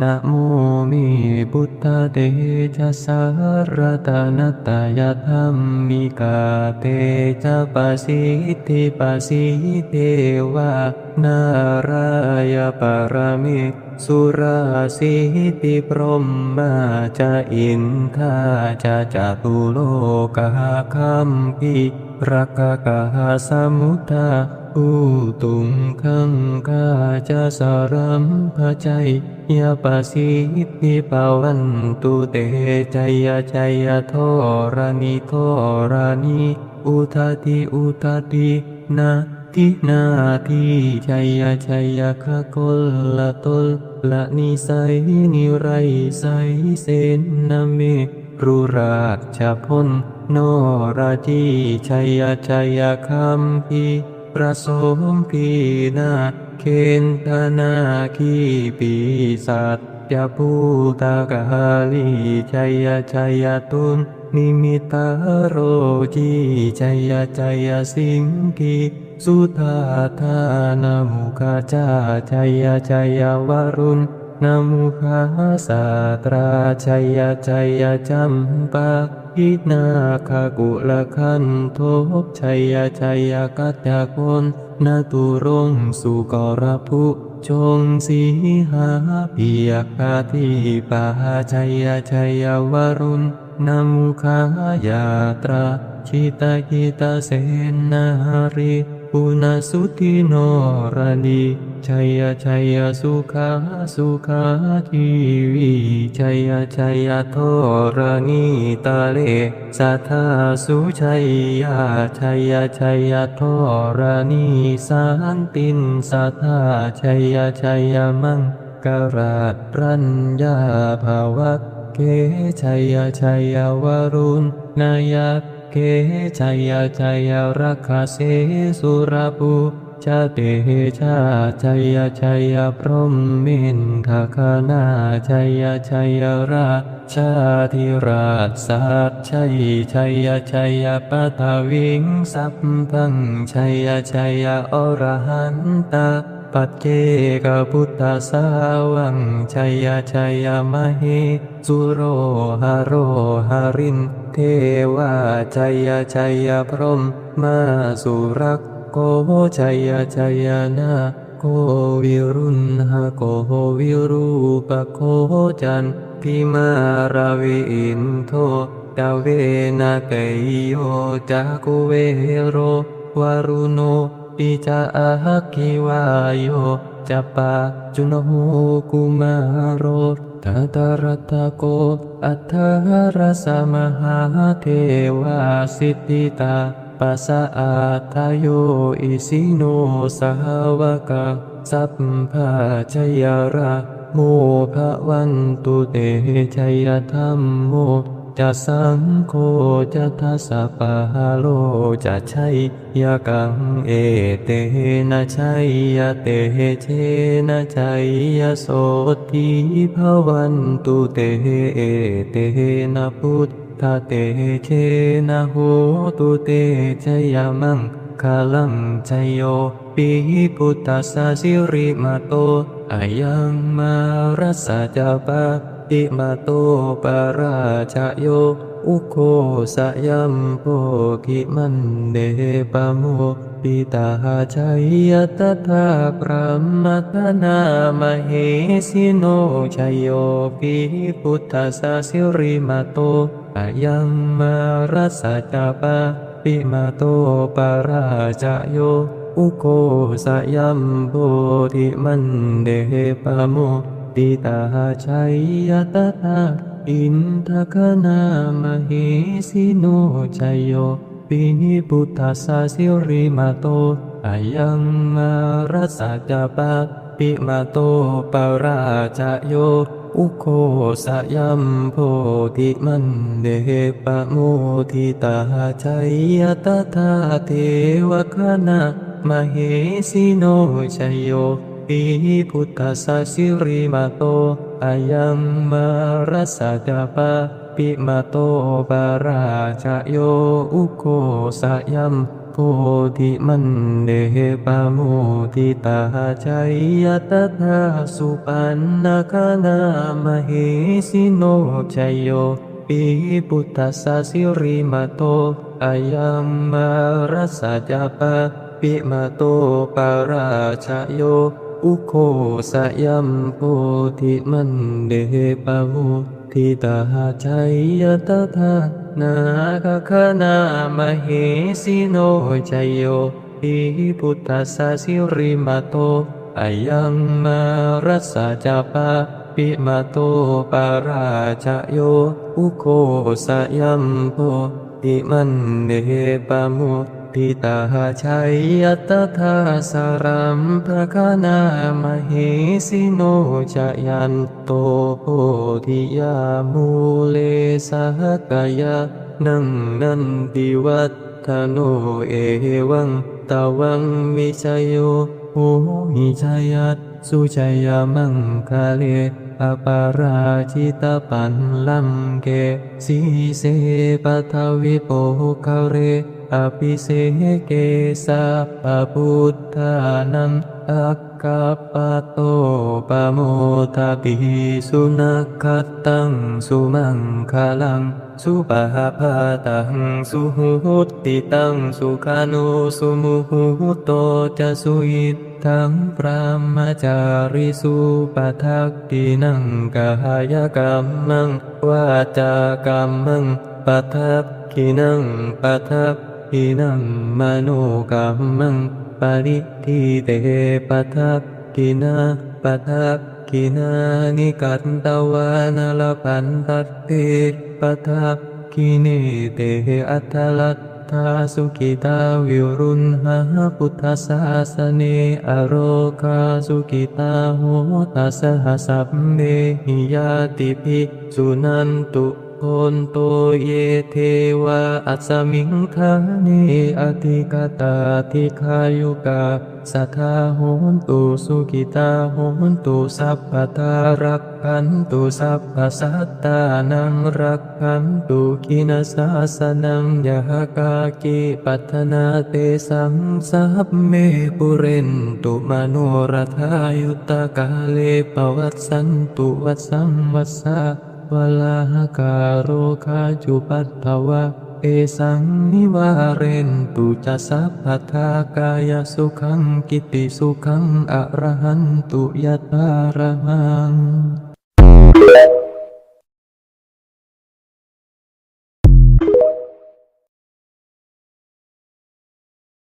นะโมมิพุทธเตจะสารตนตตายธรรมมิกาเตจะปสิทธิปสิเทวานารายปรมิสุราสิติพรหมาจะอินทาจะจตุโลกาคัมปิรักกะสมุทา อุตุงคังกาจะสารัมภจัยยาปสิทธิปาวันตุเตจยาใจยาทรณิทรณิอุทาติอุทาตินาทินาทิชัยชัยขะกลละตลละนิสัยนิไรไสยเสนนาเมรุราชพลโนราจีชัยชัยคัมพี ประสมพีนาถเคนธนาคีปีสัตยภูตากาลีชัยชัยตุนนิมิตาโรจีชัยชัยสิงกีสุธาธานมุขจาชัยชัยวรุณ นามุขาสาตราชัยชัยจัมปาอินาคากุละคันทบชัยชัยกัตยาคนนาตุรงสุกรภุจงสีหาเปียกาทิปาชัยชัยวรุณนามุขายาตราชิตากิตาเสนาริ ปุณสุติโนรานีชัยชัยสุขาสุขาทีวีชัยชัยโทรานีตาเลสัทธาสุชัยยาชัยชัยโทรานีสันตินสัทธาชัยชัยมังกราชรัญญาภาวะเกชัยชัยวรุณนาย เกชัยชัยรักขเสสุรภูชาเตชาชัยชัยพรหมินทคานาชัยชัยราชาธิราชสัตชัยชัยชัยปัทวิงสัพพังชัยชัยอรหันตา ปัจเจกพุทธสาวังชัยชัยมหิสุโรหโรหรินเทวาชัยชัยพรหมมาสุรักโกชัยชัยนาโกวิรุณหโกวิรูปโคจันพิมาราวินโทตาเวนะเกยโยจักเวโรวารุโน ปิจาอาคิวายโยจัปาจุนโหกุมาโรทัตรัตโก อัทธรสมหาเทวาสิทธิตาปัสสะอาทาโยอิสิโนสหวกะสัพพะชยระโมภะวันตุเตชยธรรมโม จะสังโฆจะทัสสะปะฮาโลจะชัยยะกังเอเตนะชัยยะเตเชนะชัยยะโสติภวันตุเตเอเตนะพุทธเตเชนะโหตุเตชยมังคาลังชัยโยปิพุทธัสสะสิริมาโตอายังมารสะจาปะ ติมาโตปาราชโย อุโคสยัมโพกิมันเดปโมปิตาชัยยตถาพระมัตนามเหสิโนชโยปิพุทธสสิริมาโตอายังมารัสจาปะปิมาโตปาราชโยอุโคสยัมโพธิมันเดปโม ติตาชัยยตถาอินทคนามเหสิโนชัยโยปินิพุทธัสสะสิริมาโตอายังมารัสสะจาปะปิมาโตปาราชโย อุโคสยัมโพธิมันเดปะโมทิตาชัยยตถาเทวคณะมเหสิโนชัยโย ปิพุทธัสสิริมาโตอายังมารัสะจาปะปิมาโตปาราชโยอุโคสยัมโพธิมันเดปะโมทิตาชัยยตถาสุปันนาคานามเหสิโนชัยโยปีพุทธสาสิริมาโตอายัมมารัสสะจาปะปิมาโตปาราชโย อุโคสยัมโพธิมันเดปะโมทิตาชัยยตถานาคคานามเหสิโนชัยโยปีพุทธสาสิริมาโตอายัมมารัสสะจาปะปิมาโตปาราชโย อุโคสยัมโพธิมันเดปะโม ทิตาชัยยตถาสารัมภคานามเหสิโนจยันโตโพธิยามูเลสหกายะนังนันติวัฏทโนเอวังตาวังมิชยโยโอหิชยัตสุชยามังคาเลอปาราชิตปันลัมเกสีเสปทวิโปคาเร อภิเสเกสะปะพุทธานังอักกาปะโตปโมทาปิสุนักตังสุมังคลัง สุปะหาภาตังสุหุติตังสุขานุสุมุหุโตจะสุอิทังพระมจาริสุปทักตินังกายกรรมังวาจากรรมังปทักขินังปทัก ขินังมโนกรรมังปริทิเตปทักขินาปัทักขินานิกันตวานลปันตัตเตปทักขิเนเตอัตตลัตทาสุขิตาวิรุณหาพุทธศาสเนอโรคาสุขิตาโหตัสหสัพเมหิยาติภิสุนันตุ โอนโตเยเทวาอัสมิงคาเนอธิกตาธิคายุกาสัทธาโหนตุสุขิตาโหนตุสัพพทารักขันตุสัพพสัตตานังรักขันตุกินาสาสนังยะกากิปัฒนาเตสังสัพเมปุเรนตุมโนรทายุตตกาเลปวัตสันตุวัสสังวัสสะ วลาหการโรคาจุปัตถวะ เอสังนิวาเรนตุจะสัพพทากายสุขังกิติสุขังอรหันตุยตารมัง